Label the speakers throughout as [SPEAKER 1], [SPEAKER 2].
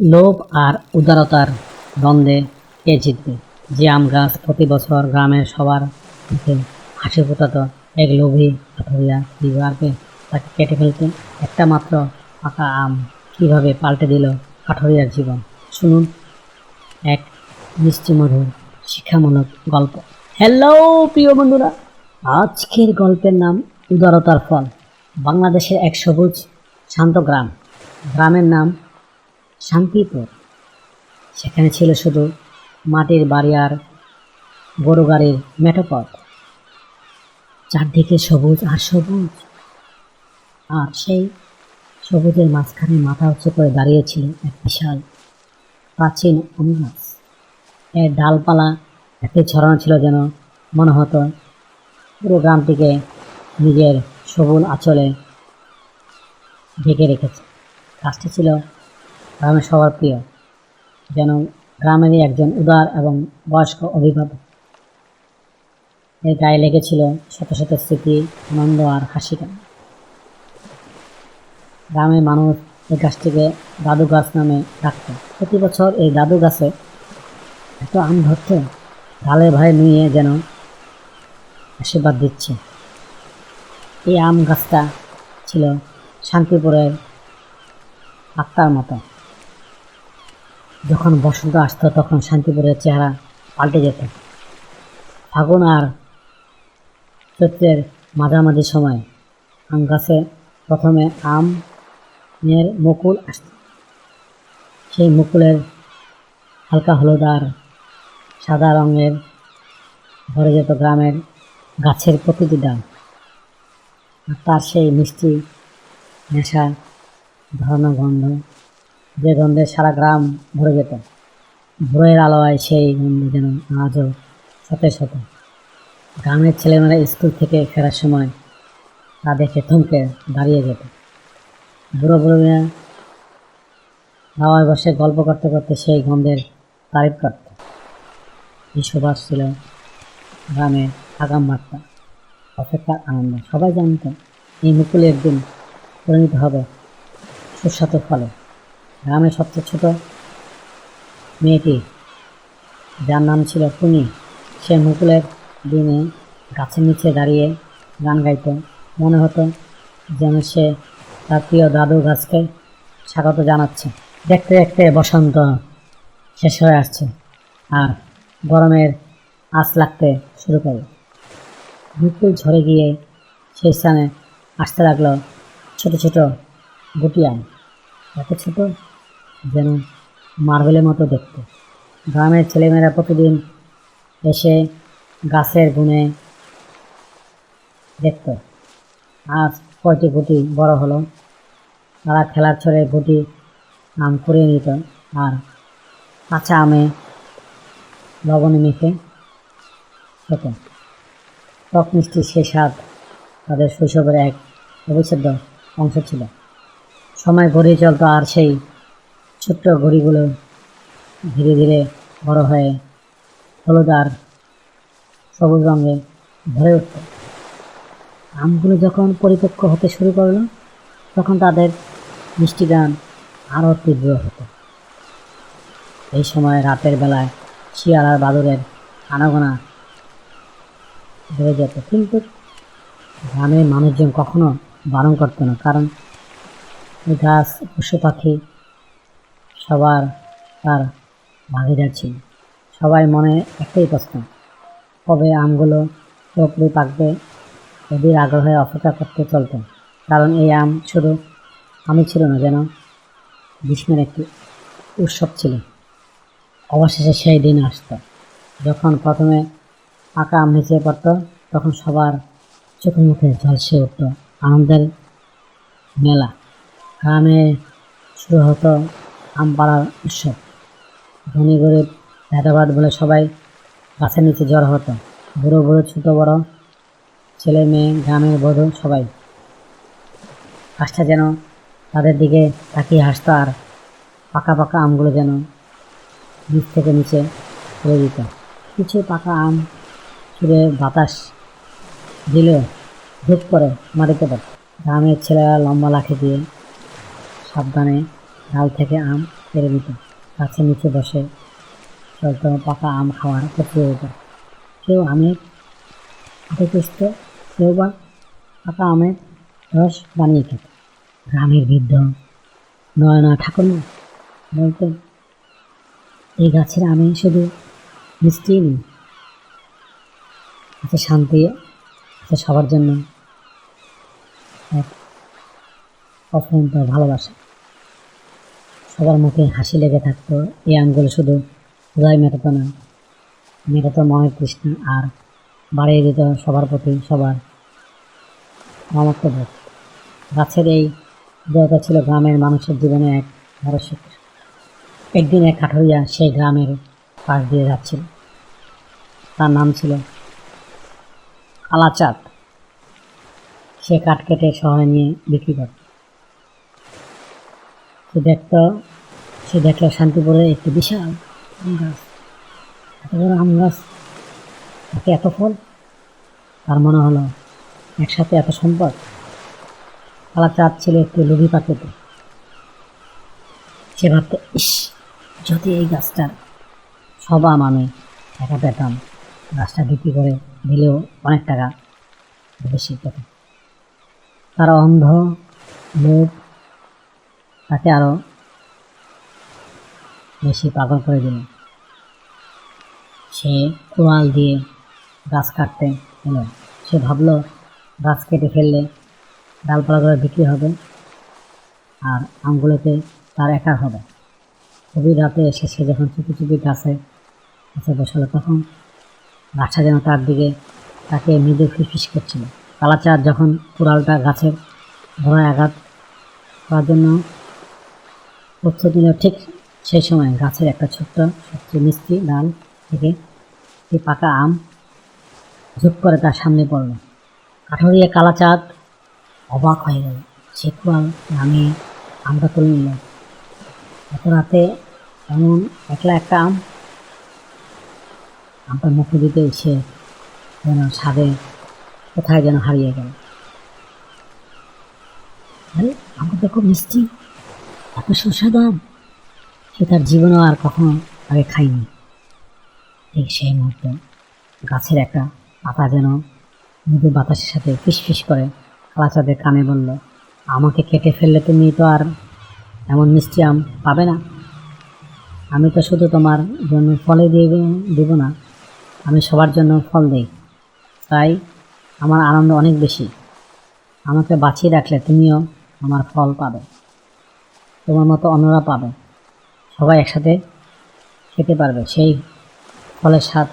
[SPEAKER 1] লোভ আর উদারতার দ্বন্দ্বে কে জিতবে। যে আম গাছ প্রতি বছর গ্রামের সবার মুখে হাসি ফোটাতো, এক লোভী কাঠুরিয়া কি তাকে কেটে ফেলতে একটা মাত্র পাকা আম কীভাবে পাল্টে দিল কাঠুরিয়ার জীবন? শুনুন এক মিষ্টি মধুর শিক্ষামূলক গল্প। হ্যালো, প্রিয় বন্ধুরা, আজকের গল্পের নাম উদারতার ফল। বাংলাদেশের এক সবুজ শান্ত গ্রাম। গ্রামের নাম শান্তিপুর। সেখানে ছিল শুধু মাটির বাড়ি আর গরু গাড়ির মেটোপথ চারদিকে সবুজ আর সবুজ। আর সেই সবুজের মাঝখানে মাথা উঁচু করে দাঁড়িয়েছিল এক বিশাল প্রাচীন আম এর ডালপালা এত ছড়ানো ছিল যেন মনে হতো পুরো গ্রামটিকে নিজের সবুজ আঁচলে ঢেকে রেখেছে। গাছটি ছিল গ্রামের সবার প্রিয়, যেন গ্রামেরই একজন উদার এবং বয়স্ক অভিভাবক। এর গায়ে লেগেছিল শত শত স্মৃতি, আনন্দ আর হাসি কান্না গ্রামের মানুষ এই গাছটিকে দাদু গাছ নামে ডাকত। প্রতি বছর এই দাদু গাছে এত আম ধরতে ঢালে ভাই নিয়ে যেন আশীর্বাদ দিচ্ছে। এই আম গাছটা ছিল শান্তিপুরের আত্মার মতো। যখন বসন্ত আসতো, তখন শান্তিপুরের চেহারা পাল্টে যেত। ফাগুন আর চৈত্রের মাঝামাঝি সময় আম গাছে প্রথমে আমের মুকুল আসত। সেই মুকুলের হালকা হলুদ আর সাদা রঙের ভরে যেত গ্রামের গাছের প্রতিটি ডাল। আর তার সেই মিষ্টি, নেশা ধরানো গন্ধ যে গন্ধে সারা গ্রাম ভরে যেত। ভোরের আলোয় সেই গন্ধ যেন আজও সতেজ হতো গ্রামের ছেলেমেয়েরা স্কুল থেকে ফেরার সময় তা দেখে থমকে দাঁড়িয়ে যেত। বুড়ো বুড়িরা হাওয়ায় বসে গল্প করতে করতে সেই গন্ধের তারিফ করত। সুবাস ছিল গ্রামের আগাম বার্তা। অপেক্ষার আনন্দ। সবাই জানত, এই মুকুলে একদিন পরিণত হবে সুস্বাদু ফলে। গ্রামের সবচেয়ে ছোট মেয়েটি, যার নাম ছিল টুনি সে মুকুলের দিনে গাছের নিচে দাঁড়িয়ে গান গাইত। মনে হতো যেন সে তার প্রিয় দাদু গাছকে স্বাগত জানাচ্ছে। দেখতে দেখতে বসন্ত শেষ হয়ে আসছে আর গরমের আঁচ লাগতে শুরু করে। বিপুল ঝরে গিয়ে সেই স্থানে আসতে লাগল ছোট ছোট গুটি আম এত ছোট যেন মার্বেলের মতো দেখতে। গ্রামের ছেলেমেয়েরা প্রতিদিন এসে গাছের গুণে দেখত। আজ কয়টি গুটি বড় হলো? তারা খেলার ছড়ে গুটি আম কুড়িয়ে নিত আর কাঁচা আমে লবণে মেখে খেত। টক মিষ্টি সে স্বাদ তাদের শৈশবের এক অবিচ্ছেদ্য অংশ ছিল। সময় গড়িয়ে চলতো আর সেই ছোট্ট ঘড়িগুলো ধীরে ধীরে বড় হয়ে হলুদ আর সবুজ রঙে ভরে উঠত আমগুলো যখন পরিপক্ক হতে শুরু করল, তখন তাদের মিষ্টি গান আরও তীব্র হতো। এই সময় রাতের বেলায় শিয়াল আর বাদুরের আনাগোনা বেড়ে যেত, কিন্তু গ্রামের মানুষজন কখনো বারণ করতো না, কারণ গাছ, পশু পাখি সবার তার ভাগিদার ছিল সবাই মনে একটাই প্রশ্ন, কবে আমগুলো পুরোপুরি পাকবে? এদের আগ্রহে অপেক্ষা করতে চলতো, কারণ এই আম শুধু আমি ছিল না, যেন গ্রীষ্মের একটি উৎসব ছিল। অবশেষে সেই দিন আসতো, যখন প্রথমে পাকা আম নিচে পড়তো, তখন সবার চোখে মুখে ঝলসে উঠত আনন্দের মেলা। গ্রামে শুরু হতো আম পাড়ার উৎসব। ধনী গরিব, ভেদাভাদ বলে সবাই গাছের নিচে জড়ো হতো। বুড়ো বুড়ো, ছোটো বড়, ছেলে মেয়ে, গ্রামের বধূ সবাই। গাছটা যেন তাদের দিকে তাকিয়ে হাসতো আর পাকা পাকা আমগুলো যেন নিচ থেকে নিচে পড়ে দিত। কিছু পাকা আম ছুঁড়ে বাতাস দিলেও ধূপ করে মাটিতে পড়ত গ্রামের ছেলেরা লম্বা লাঠি দিয়ে সাবধানে ডাল থেকে আম ছেড়ে দিত। গাছের নিচে বসে চলতো পাকা আম খাওয়ার প্রতিযোগিতা। কেউ আমের হাতে কুসত কেউ বা পাকা আমের রস বানিয়ে খেত। গ্রামের বৃদ্ধ, নয়না ঠাকুরমা বলতেন এই গাছের আমি শুধু মিষ্টি নেই। আছে শান্তি আছে সবার জন্য এক অফুরন্ত ভালোবাসা। সবার মুখে হাসি লেগে থাকতো। এই আমগুলো শুধু ক্ষুধাই মেটাতো না, মেটাতো মনের তৃষ্ণা আর বাড়িয়ে দিত সবার প্রতি সবার মমত্ববোধ গাছের এই উদারতা ছিল গ্রামের মানুষের জীবনে এক বড় শিক্ষা একদিন এক কাঠুরিয়া সেই গ্রামের পাশ দিয়ে যাচ্ছিল। তার নাম ছিল আলাচাঁদ। সে কাঠ কেটে শহরে নিয়ে বিক্রি করত। সে দেখত সে দেখল শান্তিপুরে একটি বিশাল আম গাছ। এত বড় আম গাছ, তাতে এত ফল? তার মনে হলো, একসাথে এত সম্পদ? কালাচাঁদ ছিল একটু লোভী পাখিতে সে ভাবতে, ইস, যদি এই গাছটার সব আম আমি টাকা পেতাম, গাছটা বিক্রি করে দিলেও অনেক টাকা, বেশি পেতাম তার অন্ধ, লোভ তাকে আরও বেশি পাগল করে দিল। সে কোড়াল দিয়ে গাছ কাটতে এলো। সে ভাবলো, গাছ কেটে ফেললে ডালপালাগুলো বিক্রি হবে আর আমগুলোতে তার একার হবে। গভীর রাতে এসে সে যখন চুপি চুপি গাছে গাছে বসালো, তখন গাছটা যেন তার দিকে তাকে মৃদু ফিসফিস করছিল। কালাচার যখন কুড়ালটা গাছের ধরায় আঘাত করার জন্য নিল ঠিক সেই সময় গাছের একটা ছোট্ট সবচেয়ে মিষ্টি ডাল থেকে একটি পাকা আম ঝুপ করে তার সামনে পড়ল। কাঠরিয়া কালাচাঁদ অবাক হয়ে গেল। সে কুড়াল নামিয়ে আমটা তুলে নিল। এত রাতে এমন একলা একটা আম? আমটা মুখে দিতে সে যেন স্বাদে কোথায় যেন হারিয়ে গেল। আমটা তো খুব মিষ্টি। এত সুস্বাদু। আম সে তার জীবনেও আর কখনো আগে খায়নি। ঠিক সেই মুহূর্তে গাছের একটা পাতা যেন মৃদু বাতাসের সাথে ফিসফিস করে কালাচাঁদের কানে বলল, আমাকে কেটে ফেললে তুমি তো আর এমন মিষ্টি আম পাবে না। আমি তো শুধু তোমার জন্য ফলে দিয়ে দেব না, আমি সবার জন্য ফল দিই। তাই আমার আনন্দ অনেক বেশি। আমাকে বাঁচিয়ে রাখলে তুমিও আমার ফল পাবে। তোমার মতো অন্যরা পাবে। সবাই একসাথে খেতে পারবে, সেই ফলের স্বাদ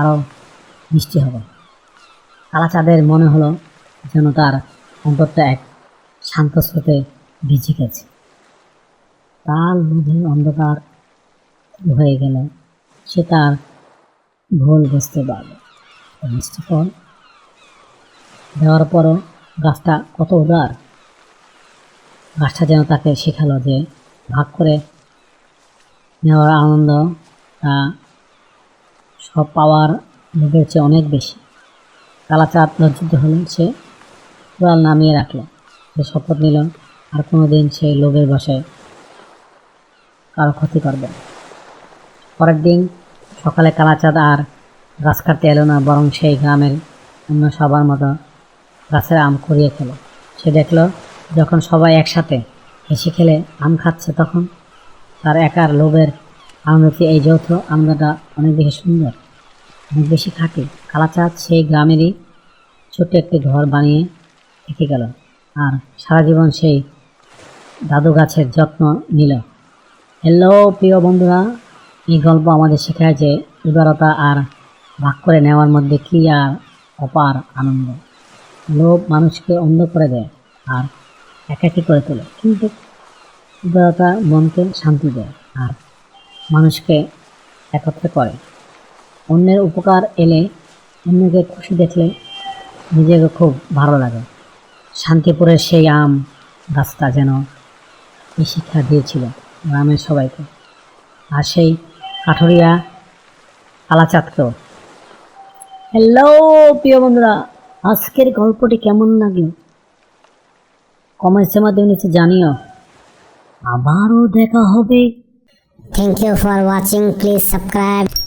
[SPEAKER 1] আরও মিষ্টি হবে। কালাচাঁদের মনে হলো যেন তার অন্তরটা এক শান্ত স্রোতে ভিজে গেছে। তার লোভে অন্ধকার হয়ে গেল, সে তার ভুল বুঝতে পারল মিষ্টি ফল দেওয়ার পরও গাছটা কত উদার গাছটা যেন তাকে শেখালো যে ভাগ করে নেওয়ার আনন্দ তা সব পাওয়ার লোভের চেয়ে অনেক বেশি। কালাচাঁদ লজ্জিত হলো, সে কুড়াল নামিয়ে রাখল। সে শপথ নিল, আর কোনো দিন সে লোভের বসে কারও ক্ষতি করবে। পরের দিন সকালে কালাচাঁদ আর গাছ কাটতে এলো না, বরং সেই গ্রামের অন্য সবার মতো গাছের আম কুড়িয়ে খেলো। সে দেখল যখন সবাই একসাথে হেসে খেলে আম খাচ্ছে তখন, তার একার লোভের আনন্দতে এই যৌথ আনন্দটা অনেক বেশি সুন্দর, অনেক বেশি খাঁটি। কালাচাঁদ সেই গ্রামেরই ছোট্ট একটি ঘর বানিয়ে থেকে গেল আর সারা জীবন সেই দাদু গাছের যত্ন নিল। হ্যালো প্রিয় বন্ধুরা, এই গল্প আমাদের শেখায় যে উদারতা আর ভাগ করে নেওয়ার মধ্যে কী আর অপার আনন্দ। লোভ মানুষকে অন্ধ করে দেয় আর একাকী করে তোলে। কিন্তু উদারতা মনকে শান্তি দেয় আর মানুষকে একত্রে করে। অন্যের উপকার এলে অন্যকে খুশি দেখলে নিজেকে খুব ভালো লাগে। শান্তিপুরের সেই আম গাছটা যেন এই শিক্ষা দিয়েছিল গ্রামের সবাইকে। আর সেই কাঠুরিয়া কালাচাঁদকেও হ্যালো প্রিয় বন্ধুরা, আজকের গল্পটি কেমন লাগল? কমেন্টসের মাধ্যমে নিচে জানিও আবারও দেখা হবে
[SPEAKER 2] Thank you for watching. Please subscribe.